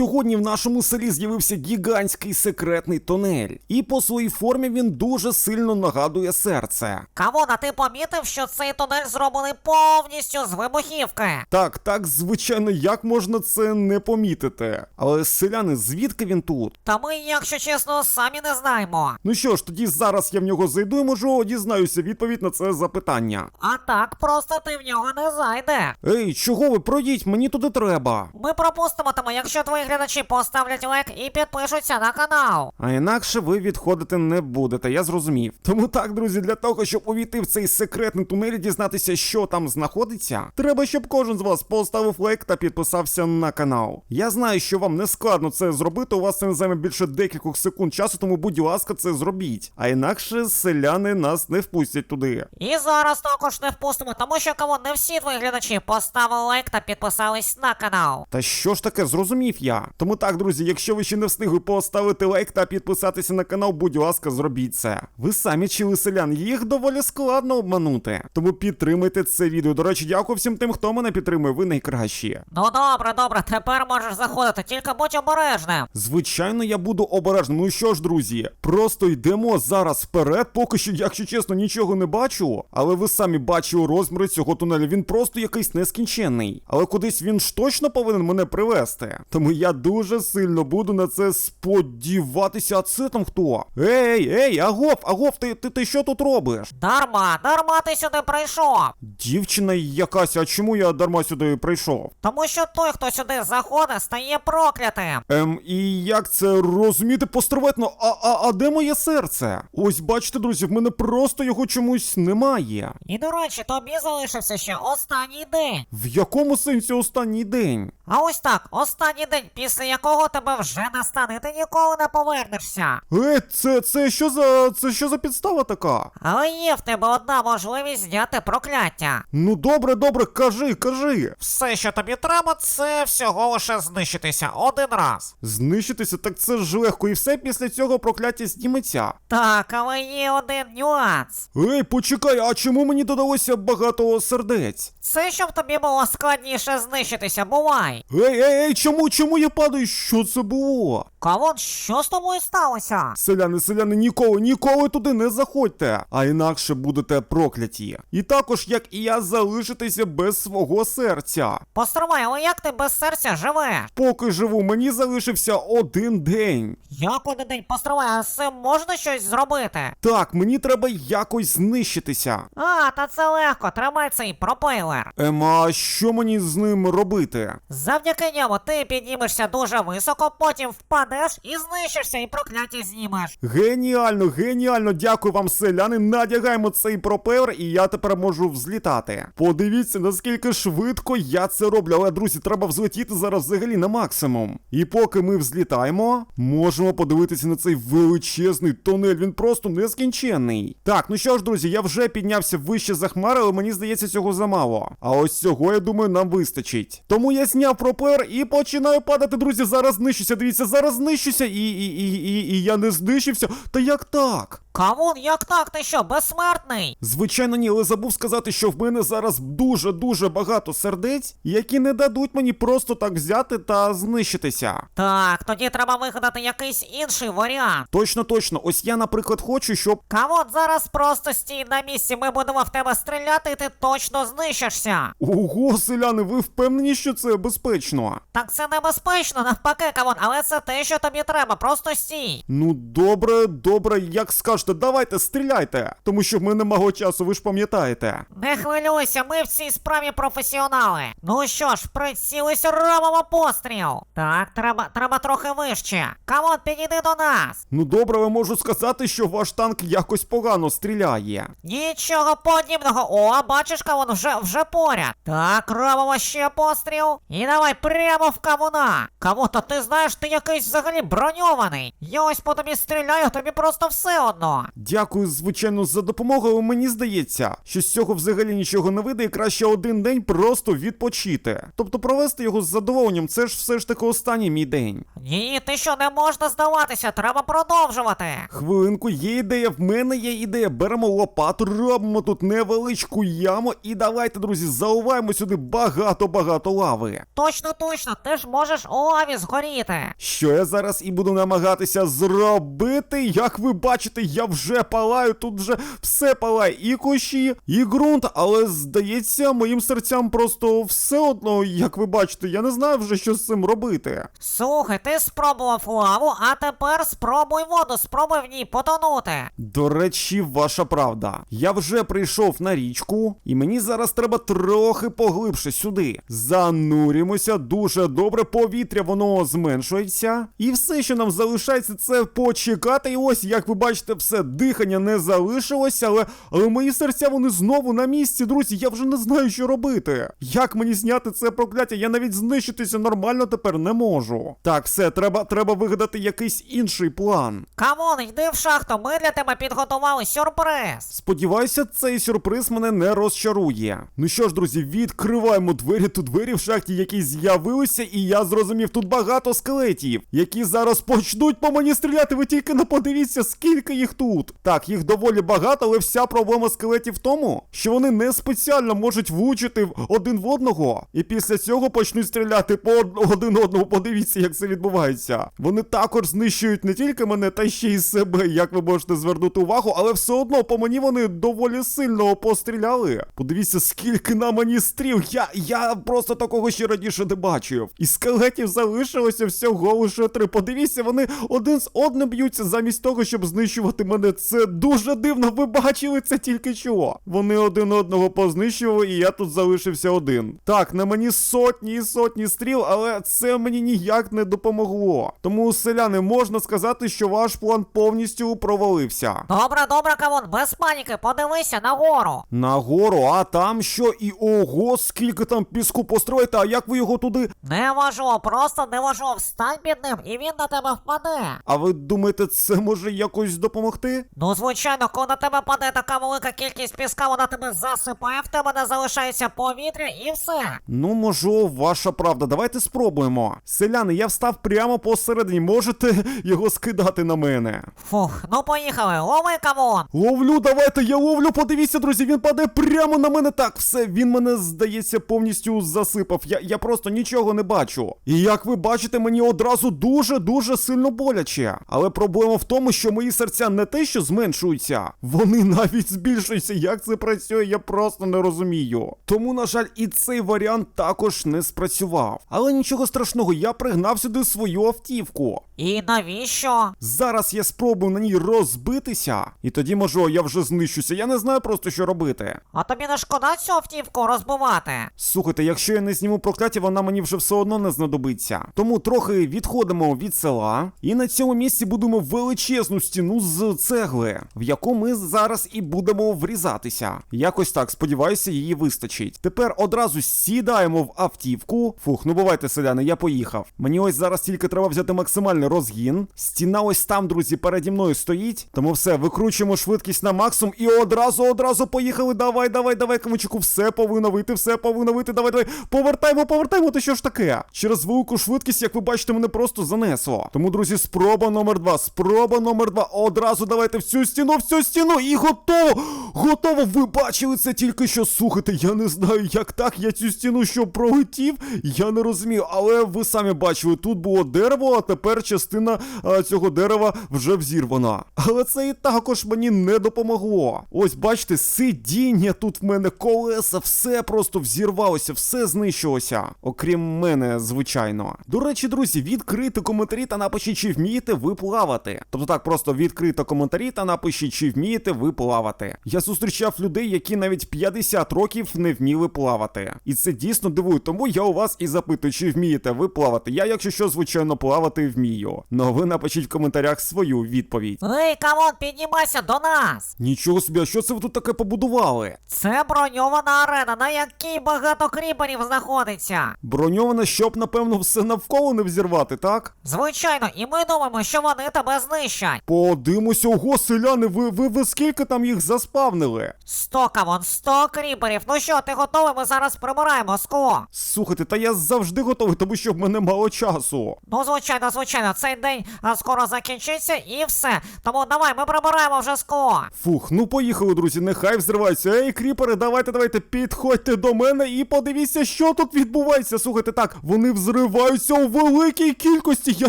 Сьогодні в нашому селі з'явився гігантський секретний тунель, і по своїй формі він дуже сильно нагадує серце. Кавона, ти помітив, що цей тунель зроблений повністю з вибухівки? Так, так, звичайно, як можна це не помітити. Але селяни, звідки він тут? Та ми, якщо чесно, самі не знаємо. Ну що ж, тоді зараз я в нього зайду і можу дізнаюся відповідь на це запитання. А так просто ти в нього не зайде. Ей, чого ви пройдіть? Мені туди треба. Ми пропустимо тому, якщо твої глядачі поставлять лайк і підпишуться на канал. А інакше ви відходити не будете, я зрозумів. Тому так, друзі, для того, щоб увійти в цей секретний тунель і дізнатися, що там знаходиться, треба, щоб кожен з вас поставив лайк та підписався на канал. Я знаю, що вам не складно це зробити, у вас це не займе більше декількох секунд часу, тому будь ласка, це зробіть. А інакше селяни нас не впустять туди. І зараз також не впустимо, тому що кого не всі твої глядачі поставили лайк та підписались на канал. Та що ж таке, зрозумів я. Тому так, друзі, якщо ви ще не встигли поставити лайк та підписатися на канал, будь ласка, зробіть це. Ви самі чили селян, їх доволі складно обманути. Тому підтримайте це відео. До речі, дякую всім тим, хто мене підтримує. Ви найкращі. Ну добре, добре, тепер можеш заходити, тільки будь обережним. Звичайно, я буду обережним. Ну що ж, друзі, просто йдемо зараз вперед. Поки що, якщо чесно, нічого не бачу. Але ви самі бачили розміри цього тунелю. Він просто якийсь нескінченний. Але кудись він ж точно повинен мене привести. Тому я дуже сильно буду на це сподіватися. А це там хто? Ей, ей, агов, агов, ти, ти, ти що тут робиш? Дарма, дарма ти сюди прийшов. Дівчина якась, а чому я дарма сюди прийшов? Тому що той, хто сюди заходить, стає проклятим. Ем, і як це розуміти построветно? А, а, а де моє серце? Ось бачите, друзі, в мене просто його чомусь немає. І до речі, тобі залишився ще останній день. В якому сенсі останній день? А ось так, останній день, після якого тебе вже не стане, ти ніколи не повернешся. Е, це, це що за це що за підстава така? Але є в тебе одна можливість зняти прокляття. Ну добре, добре, кажи, кажи. Все, що тобі треба, це всього лише знищитися один раз. Знищитися, так це ж легко, і все після цього прокляття зніметься. Так, але є один нюанс. Ей, почекай, а чому мені додалося багато сердець? Це щоб тобі було складніше знищитися, бувай. Ей, ей, ей, чому, чому я падаю? Що це було? Кавон, що з тобою сталося? Селяни, селяни, ніколи, ніколи туди не заходьте, а інакше будете прокляті. І також, як і я, залишитеся без свого серця. Постривай, але як ти без серця живеш? Поки живу, мені залишився один день. Як один день постривай, а з цим можна щось зробити? Так, мені треба якось знищитися. А, та це легко, тримай цей пропейлер. Ем, а що мені з ним робити? Завдяки ньому ти піднімешся дуже високо, потім впадеш і знищишся, і прокляття знімеш. Геніально, геніально, дякую вам, селяни. Надягаємо цей пропелер, і я тепер можу взлітати. Подивіться, наскільки швидко я це роблю. Але, друзі, треба взлетіти зараз взагалі на максимум. І поки ми взлітаємо, можемо подивитися на цей величезний тунель. Він просто нескінченний. Так, ну що ж, друзі, я вже піднявся вище за хмари, але мені здається, цього замало. А ось цього, я думаю, нам вистачить. Тому я зняв пропелер і починаю падати, друзі. Зараз знищуся. Дивіться, зараз знищуся, і, і, і, і, і я не знищився. Та як так? Кавун, як так? Ти що, безсмертний? Звичайно, ні, але забув сказати, що в мене зараз дуже-дуже багато сердець, які не дадуть мені просто так взяти та знищитися. Так, тоді треба вигадати якийсь інший варіант. Точно, точно, ось я, наприклад, хочу, щоб. Кавун, зараз просто стій на місці, ми будемо в тебе стріляти, і ти точно знищишся. Ого, селяни, ви впевнені, що це безпечно? Так це небезпечно, навпаки, Кавун, але це те, що тобі треба, просто стій. Ну, добре, добре, як скажете, давайте стріляйте, тому що в мене мало часу, ви ж пам'ятаєте. Не хвилюйся, ми в цій справі професіонали. Ну що ж, прицілись робимо постріл. Так, треба, треба трохи вище. Кавун, підійди до нас. Ну добре, але можу сказати, що ваш танк якось погано стріляє. Нічого подібного. О, бачиш, кавун вже вже поряд. Так, робимо ще постріл. І давай прямо в кавуна. Кавун, то ти знаєш, ти якийсь взагалі броньований. Я ось по тобі стріляю, тобі просто все одно. Дякую, звичайно, за допомогу, але мені здається, що з цього взагалі нічого не вийде і краще один день просто відпочити. Тобто провести його з задоволенням, це ж все ж таки останній мій день. Ні, ти що не можна здаватися, треба продовжувати. Хвилинку, є ідея, в мене є ідея. Беремо лопату, робимо тут невеличку яму і давайте, друзі, заливаємо сюди багато-багато лави. Точно, точно, ти ж можеш у лаві згоріти. Що я зараз і буду намагатися зробити. Як ви бачите, я вже палаю, тут вже все палає, і кущі, і ґрунт, але здається, моїм серцям просто все одно, як ви бачите, я не знаю вже, що з цим робити. Слухай, ти спробував лаву, а тепер спробуй воду, спробуй в ній потонути. До речі, ваша правда. Я вже прийшов на річку, і мені зараз треба трохи поглибше сюди. Занурімося дуже добре, повітря воно зменшується. І все, що нам залишається, це почекати. І ось, як ви бачите, все дихання не залишилося, але, але мої серця вони знову на місці, друзі. Я вже не знаю, що робити. Як мені зняти це прокляття? Я навіть знищитися нормально тепер не можу. Так, все, треба, треба вигадати якийсь інший план. Камон, йди в шахту, ми для тебе підготували сюрприз. Сподіваюся, цей сюрприз мене не розчарує. Ну що ж, друзі, відкриваємо двері. Тут двері в шахті, які з'явилися, і я зрозумів, тут багато скелетів, які зараз почнуть по мені стріляти. Ви тільки не подивіться, скільки їх тут. Так, їх доволі багато, але вся проблема скелетів в тому, що вони не спеціально можуть влучити один в одного, і після цього почнуть стріляти по один одному. Подивіться, як це відбувається. Вони також знищують не тільки мене, та ще й себе, як ви можете звернути увагу, але все одно по мені вони доволі сильно постріляли. Подивіться, скільки на мені стріл. Я, я просто такого ще раніше не бачив. І скелетів залишилося всього лише три. Подивіться, вони один з одним б'ються замість того, щоб знищувати мене. Це дуже дивно. Ви бачили це тільки що. Вони один одного познищували, і я тут залишився один. Так, на мені сотні і сотні стріл, але це мені ніяк не допомогло. Тому, селяни, можна сказати, що ваш план повністю провалився. Добре, добре, камон, без паніки, подивися нагору. Нагору, а там що? І ого, скільки там піску построїти, а як ви його туди? Не важливо, просто не важливо, встань під ним і він на тебе впаде. А ви думаєте, це може якось допомогти? Ну, звичайно, коли на тебе паде така велика кількість піска, вона тебе засипає, в тебе не залишається повітря і все. Ну, можу, ваша правда. Давайте спробуємо. Селяни, я встав прямо посередині. Можете його скидати на мене. Фух, ну поїхали, лови камон. Ловлю, давайте, я ловлю. Подивіться, друзі, він падає прямо на мене. Так, все, він мене, здається, повністю засипав. Я, я просто нічого не бачу. І як ви бачите, мені одразу дуже-дуже сильно боляче. Але проблема в тому, що мої серця не те, що зменшуються, вони навіть збільшуються. Як це працює, я просто не розумію. Тому, на жаль, і цей варіант також не спрацював. Але нічого страшного, я пригнав сюди свою автівку. І навіщо? Зараз я спробую на ній розбитися, і тоді можу я вже знищуся. Я не знаю просто, що робити. А тобі не шкода цю автівку розбивати? Слухайте, якщо я не зніму прокляття, вона мені вже все одно не знадобиться. Тому трохи відходимо від села, і на цьому місці будемо величезну стіну з цегли, в яку ми зараз і будемо врізатися. Якось так, сподіваюся, її вистачить. Тепер одразу сідаємо в автівку. Фух, ну бувайте, селяни, я поїхав. Мені ось зараз тільки треба взяти максимальний розгін. Стіна ось там, друзі, переді мною стоїть. Тому все, викручуємо швидкість на максимум і одразу, одразу поїхали. Давай, давай, давай, камучику, все повинно вийти, все повинно вийти. Давай, давай. Повертаємо, повертаємо. Ти що ж таке? Через велику швидкість, як ви бачите, мене просто занесло. Тому, друзі, спроба номер два. Спроба номер два. Одразу давайте в цю стіну, в цю стіну. І готово! Готово! Ви бачили це тільки що. Слухайте, я не знаю, як так. Я цю стіну що пролетів. Я не розумію, але ви самі бачили, тут було дерево, а тепер частина а, цього дерева вже взірвана. Але це і також мені не допомогло. Ось бачите, сидіння тут в мене, колеса, все просто взірвалося, все знищилося. Окрім мене, звичайно. До речі, друзі, відкрийте коментарі та напишіть, чи вмієте ви плавати. Тобто так, просто відкрийте коментарі та напишіть, чи вмієте ви плавати. Я зустрічав людей, які навіть 50 років не вміли плавати. І це дійсно дивує, тому я у вас і запитую, чи вмієте ви плавати. Я, якщо що, звичайно, плавати вмію. Ну ви напишіть в коментарях свою відповідь. Ей, камон, піднімайся до нас. Нічого собі, а що це ви тут таке побудували? Це броньована арена, на якій багато кріперів знаходиться. Броньоване, щоб, напевно, все навколо не взірвати, так? Звичайно, і ми думаємо, що вони тебе знищать. Подивимось, ось ого, селяни, ви, ви, ви скільки там їх заспавнили? Сто камон, сто кріперів. Ну що, ти готовий? Ми зараз прибираємо скло. Слухайте, та я завжди готовий, тому що в мене мало часу. Ну, звичайно, звичайно, цей день а, скоро закінчиться і все. Тому давай, ми прибираємо вже скло. Фух, ну поїхали, друзі, нехай взриваються. Ей, кріпери, давайте, давайте, підходьте до мене і подивіться, що тут відбувається. Слухайте, так, вони взриваються у великій кількості. Я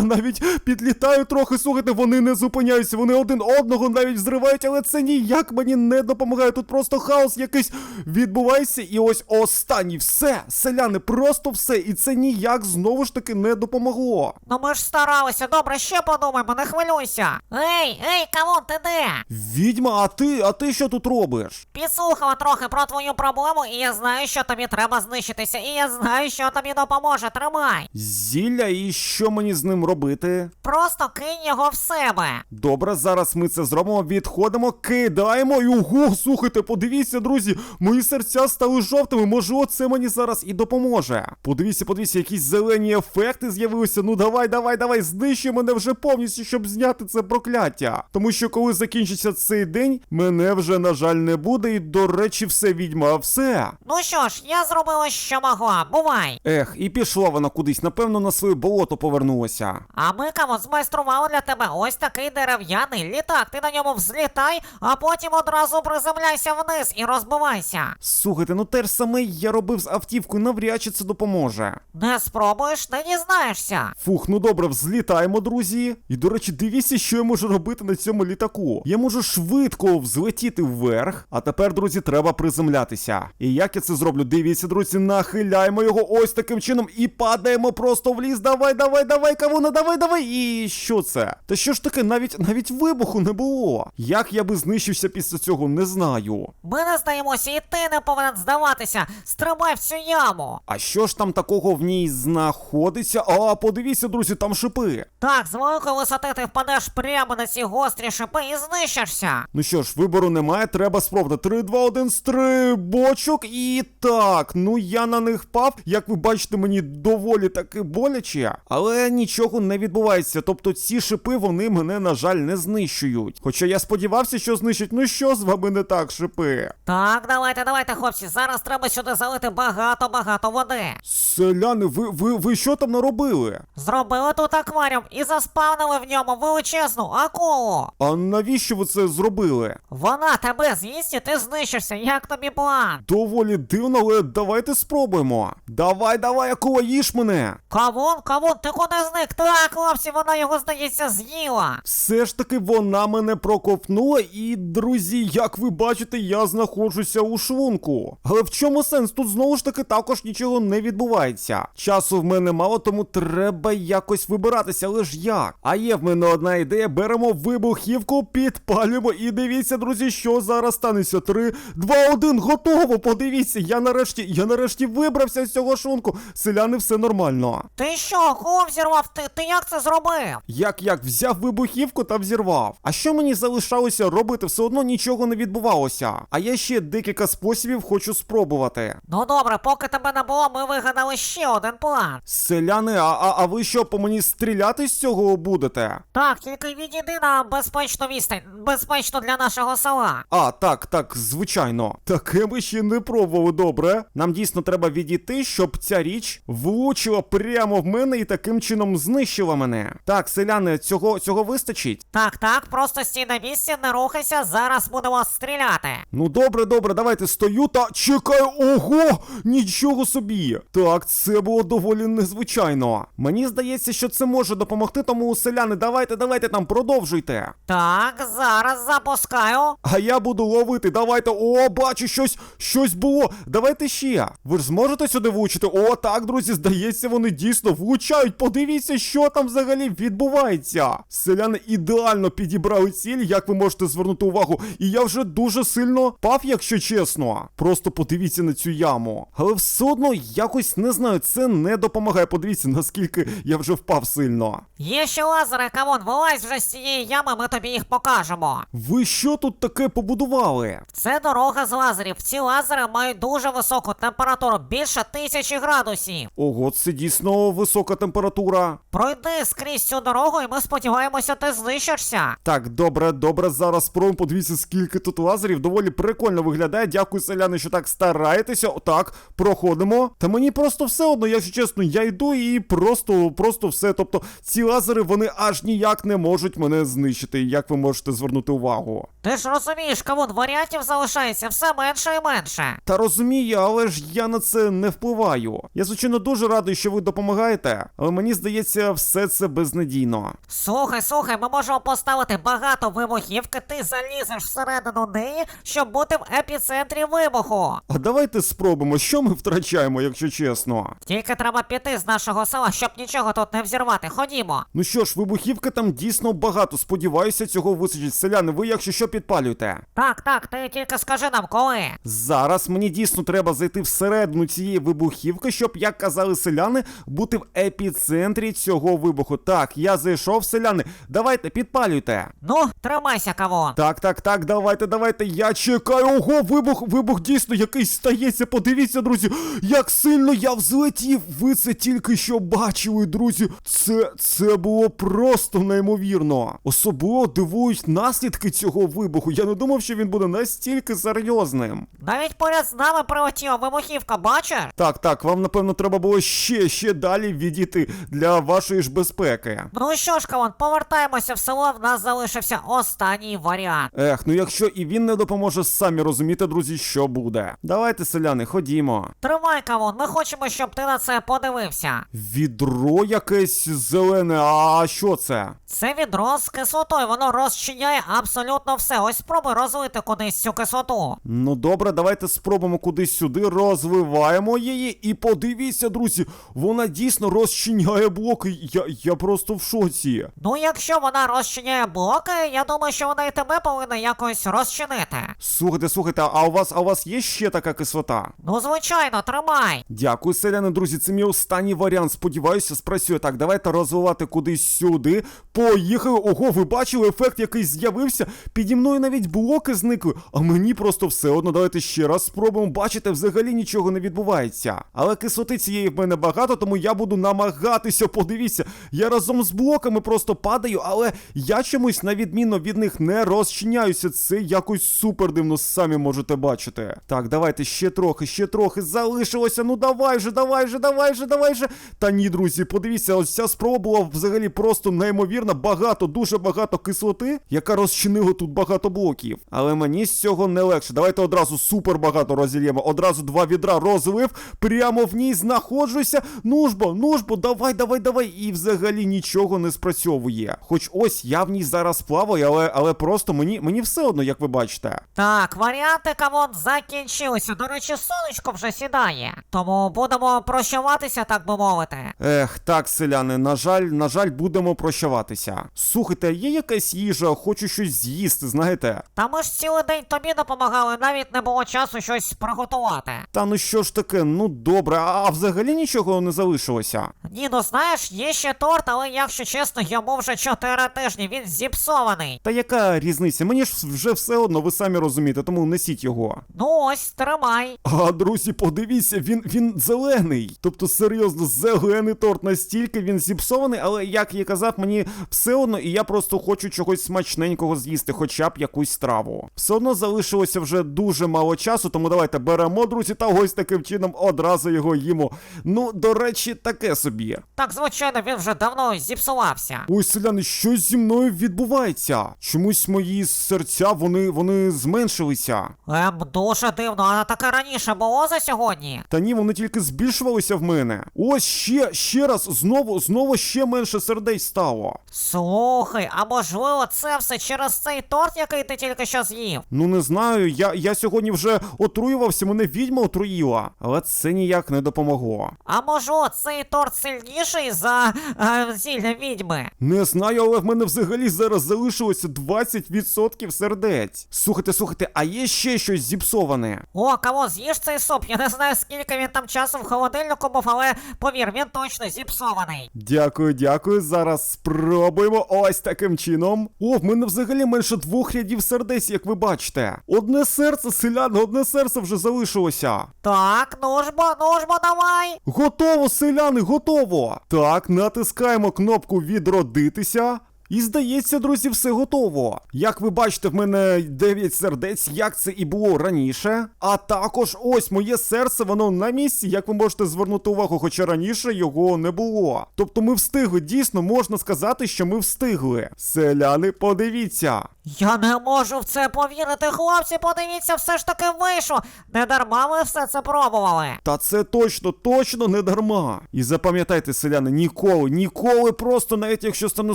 навіть підлітаю трохи. Слухайте, вони не зупиняються, вони один одного навіть взривають, але це ніяк мені не допомагає. Тут просто хаос якийсь відбувається. І ось останній, все, селяни, просто все. І це ніяк знову ж таки не допомогло. Ну ми ж старалися, добре, ще подумаємо, не хвилюйся. Ей, ей, камон, ти де? Відьма, а ти, а ти що тут робиш? Підслухала трохи про твою проблему, і я знаю, що тобі треба знищитися, і я знаю, що тобі допоможе. Тримай. Зілля, і що мені з ним робити? Просто кинь його в себе. Добре, зараз ми це зробимо. Відходимо, кидаємо і ого, слухайте, подивіться, друзі, мої серця стали жовтими. Можливо, це мені зараз і допоможе. Подивіться, подивіться, якісь зелені ефекти з'явилися. Ну давай, давай, давай, знищуй мене вже повністю, щоб зняти це прокляття. Тому що коли закінчиться цей день, мене вже, на жаль, не буде. І до речі, все відьма, все. Ну що ж, я зробила, що могла. Бувай. Ех, і пішла вона кудись, напевно, на своє болото повернулася. А ми кому змайстрували для тебе ось такий дерев'яний літак. Ти на ньому взлітай, а потім одразу приземляйся вниз і розбивайся. Слухайте, ну те ж саме я робив з автівкою, навряд чи це допоможе. Не спробуєш, не дізнаєшся. Фух, ну добре, взлітаємо, друзі. І до речі, дивіться, що я можу робити на цьому літаку. Я можу швидко взлетіти вверх, а тепер, друзі, треба приземлятися. І як я це зроблю? Дивіться, друзі, нахиляємо його ось таким чином і падаємо просто в ліс. Давай, давай, давай, кавуна, давай, давай. І що це? Та що ж таке, навіть навіть вибуху не було. Як я би знищився після цього, не знаю. Ми не здаємося, і ти не повинен здаватися. Стрибай в цю яму. А що ж там такого в ній знаходиться? А, подивіться, друзі, там шипи. Так, з великої висоти ти впадеш прямо на ці гострі шипи і знищишся. Ну що ж, вибору немає, треба спробувати. 3, 2, 1, стрибочок. І так, ну я на них впав. Як ви бачите, мені доволі таки боляче, але нічого не відбувається. Тобто ці шипи вони мене, на жаль, не знищують. Хоча я сподівався, що знищать. Ну що з вами не так, шипи? Так, давайте, давайте, хлопці. Зараз треба сюди залити багато-багато води. Селяни, ви, ви, ви що там наробили? Зробили тут акваріум і заспавнили в ньому величезну акулу. А навіщо ви це зробили? Вона тебе з'їсть і ти знищишся. Як тобі план? Доволі дивно, але давайте спробуємо. Давай, давай, акула, їж мене. Кавун, кавун, ти куди зник? Так, хлопці, вона його, здається, з'їла. Все ж таки вона мене проковтнула, і, друзі, як ви бачите, я знаходжуся у шлунку. Але в чому сенс? Тут знову ж таки також нічого не відбувається. Часу в мене мало, тому треба якось вибиратися, але ж як? А є в мене одна ідея: беремо вибухівку, підпалюємо і дивіться, друзі, що зараз станеться. Три, два, один, готово. Подивіться, я нарешті, я нарешті вибрався з цього шлунку. Селяни, все нормально. Ти що, кого взірвав? Ти, ти як це зробив? Як як взяв вибухівку та взірвав. А що мені залишалося робити? Все одно нічого не відбувалося. А я ще декілька способів хочу спробувати. Ну добре, поки тебе не було, ми вигадали ще один план. Селяни, а, а, а ви що по мені стріляти з цього будете? Так, тільки відійди на безпечну відстань, безпечно для нашого села. А, так, так, звичайно. Таке ми ще не пробували, добре. Нам дійсно треба відійти, щоб ця річ влучила прямо в мене і таким чином знищила мене. Так, селяни, цього, цього вистачить? Так, так, просто стій на місці, не рухайся, зараз будемо стріляти. Ну добре, добре, давайте стою та чекаю. Ого! Нічого собі! Так, це було доволі незвичайно. Мені здається, що це може допомогти, тому селяни, давайте, давайте там продовжуйте. Так, зараз запускаю. А я буду ловити. Давайте. О, бачу, щось, щось було. Давайте ще. Ви ж зможете сюди влучити? О, так, друзі, здається, вони дійсно влучають. Подивіться, що там взагалі відбувається. Селяни ідеально підібрали ціль, як ви можете звернути увагу. І я вже дуже сильно пав, якщо чесно. Просто подивіться на цю яму. Але все одно якось не знаю, це не допомагає. Подивіться, наскільки я вже впав сильно. Є ще лазери, камон, вилазь вже з цієї ями, ми тобі їх покажемо. Ви що тут таке побудували? Це дорога з лазерів. Ці лазери мають дуже високу температуру, більше тисячі градусів. Ого, це дійсно висока температура. Пройди скрізь цю дорогу, і ми сподіваємося, ти знищишся. Так, добре, добре, зараз спробуємо. Подивіться, скільки тут лазерів. Доволі прикольно виглядає. Дякую, селяни, що так стараєтеся. Так, проходимо. Та мені просто все одно, якщо чесно, я йду і просто, просто все. Тобто, ці лазери вони аж ніяк не можуть мене знищити, як ви можете звернути увагу. Ти ж розумієш, кому варіантів залишається все менше і менше. Та розумію, але ж я на це не впливаю. Я, звичайно, дуже радий, що ви допомагаєте, але мені здається, все це безнадійно. Слухай, слухай, ми можемо поставити багато вибухівки, ти залізеш всередину неї, щоб бути в епіцентрі вибуху. А давайте спробуємо, що ми втрачаємо, якщо чесно. Тільки треба піти з нашого села, щоб нічого тут не взірвати. Ходімо. Ну що ж, вибухівки там дійсно багато. Сподіваюся, цього вистачить. Селяни, ви якщо що підпалюєте. Так, так, ти тільки скажи нам коли. Зараз мені дійсно треба зайти всередину цієї вибухівки, щоб, як казали селяни, бути в епіцентрі цього вибуху. Так, я зайшов, селяни. Давайте, підпалюйте. Ну, тримайся, кавон. Так, так, так, давайте, давайте. Я чекаю. Ого, вибух, вибух дійсно якийсь стається. Подивіться, друзі, як сильно я взлетів. Ви це тільки що бачили, друзі. Це, це було просто неймовірно. Особливо дивують наслідки цього вибуху. Я не думав, що він буде настільки серйозним. Навіть поряд з нами прилетіла вибухівка, бачиш? Так, так, вам напевно треба було ще, ще далі відійти для вашої ж безпеки. Ну що ж, кавон, повертаємося в село, в нас залишився останній варіант. Ех, ну якщо і він не допоможе, самі розумієте, друзі, що буде. Давайте, селяни, ходімо. Тримай, кавон, ми хочемо, щоб ти на це подивився. Відро якесь зелене, а що це? Це відро з кислотою, воно розчиняє абсолютно все. Ось спробуй розлити кудись цю кислоту. Ну добре, давайте спробуємо кудись сюди, розвиваємо її. І подивіться, друзі, вона дійсно розчиняє блоки. Я, я просто в шоці. Ну, якщо вона розчиняє блоки, я думаю, що вона і тебе повинна якось розчинити. Слухайте, слухайте, а у вас, а у вас є ще така кислота? Ну, звичайно, тримай. Дякую, селяни, друзі. Це мій останній варіант. Сподіваюся, спрацює. Так, давайте розвивати кудись сюди. Поїхали. Ого, ви бачили ефект, який з'явився. Піді мною навіть блоки зникли. А мені просто все одно. Давайте ще раз спробуємо. Бачите, взагалі нічого не відбувається. Але кислоти цієї в мене багато, тому я буду намагатися. Подивіться, я разом з блоками просто падаю, але я чомусь, на відміну від них, не розчиняюся. Це якось супер дивно, самі можете бачити. Так, давайте ще трохи, ще трохи. Залишилося. Ну давай же, давай же, давай же, давай же. Та ні, друзі, подивіться, ось ця спроба була взагалі просто неймовірна. Багато, дуже багато кислоти, яка розчинила тут багато блоків. Але мені з цього не легше. Давайте одразу супер багато розільємо. Одразу два відра розлив, прямо в ній знаходжуся. Ну ж бо, ну ж бо, давай, давай, давай. І взагалі нічого не спрацьовує. Хоч ось я в ній зараз плаваю, але, але просто мені, мені все одно, як ви бачите. Так, варіанти, кавон, закінчилися. До речі, сонечко вже сідає. Тому будемо прощаватися, так би мовити. Ех, так, селяни, на жаль, на жаль, будемо прощаватися. Слухайте, є якась їжа, хочу щось з'їсти, знаєте? Та ми ж цілий день тобі допомагали, навіть не було часу щось приготувати. Та ну що ж таке, ну добре, а, а взагалі нічого не залишилося. Ні, ну знаєш, є ще торт, але якщо чесно, йому вже 4 тижні, він зіпсований. Та яка різниця? Мені ж вже все одно, ви самі розумієте, тому несіть його. Ну ось, тримай. А, друзі, подивіться, він, він зелений. Тобто, серйозно, зелений торт настільки він зіпсований, але як я казав, мені все одно, і я просто хочу чогось смачненького з'їсти, хоча б якусь страву. Все одно залишилося вже дуже мало часу, тому давайте беремо, друзі, та ось таким чином одразу його їмо. Ну, до речі, таке собі. Так, звичайно, він вже давно зіпсувався. Ой, селяни, щось зі мною відбувається. Чомусь мої серця, вони, вони зменшилися. Ем, дуже дивно, а таке раніше було за сьогодні. Та ні, вони тільки збільшувалися в мене. Ось ще, ще раз, знову, знову ще менше сердець стало. Слухай, а можливо, це все через цей торт, який ти тільки що з'їв? Ну не знаю, я, я сьогодні вже отруювався, мене відьма отруїла, але це ніяк не допомогло. А можливо, цей торт сильніший за е, зілля відьми? Не знаю, але в мене взагалі зараз залишилося 20% сердець. Слухайте, слухайте, а є ще щось зіпсоване. О, кого з'їж цей суп? Я не знаю, скільки він там часу в холодильнику був, але повір, він точно зіпсований. Дякую, дякую. Зараз спробуємо ось таким чином. О, в мене взагалі менше двох рядів сердець, як ви бачите. Одне серце, селяни, одне серце вже залишилося. Так, ну ж бо, ну ж бо, давай. Готово, селяни, готово! Так, натискаємо кнопку відродитися. І здається, друзі, все готово. Як ви бачите, в мене 9 сердець, як це і було раніше. А також ось моє серце, воно на місці, як ви можете звернути увагу, хоча раніше його не було. Тобто ми встигли, дійсно можна сказати, що ми встигли. Селяни, подивіться. Я не можу в це повірити, хлопці, подивіться, все ж таки вийшло. Не дарма ми все це пробували. Та це точно, точно не дарма. І запам'ятайте, селяни, ніколи, ніколи просто, навіть якщо стане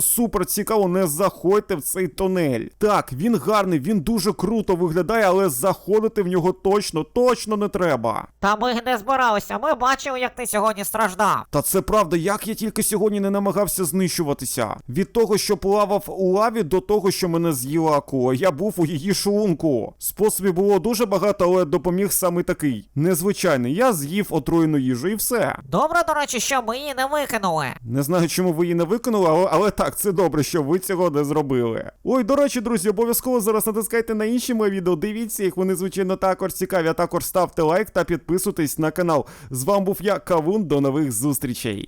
супер цікаво, не заходьте в цей тунель. Так, він гарний, він дуже круто виглядає, але заходити в нього точно, точно не треба. Та ми не збиралися, ми бачили, як ти сьогодні страждав. Та це правда, як я тільки сьогодні не намагався знищуватися. Від того, що плавав у лаві, до того, що мене з'їла акула. Я був у її шлунку. Способів було дуже багато, але допоміг саме такий. Незвичайний. Я з'їв отруєну їжу і все. Добре, до речі, що ми її не викинули. Не знаю, чому ви її не виконали, але, але так, це добре, що ви цього не зробили. Ой, до речі, друзі, обов'язково зараз натискайте на інші мої відео. Дивіться їх, вони звичайно також цікаві. А також ставте лайк та підписуйтесь на канал. З вами був я, Кавун. До нових зустрічей.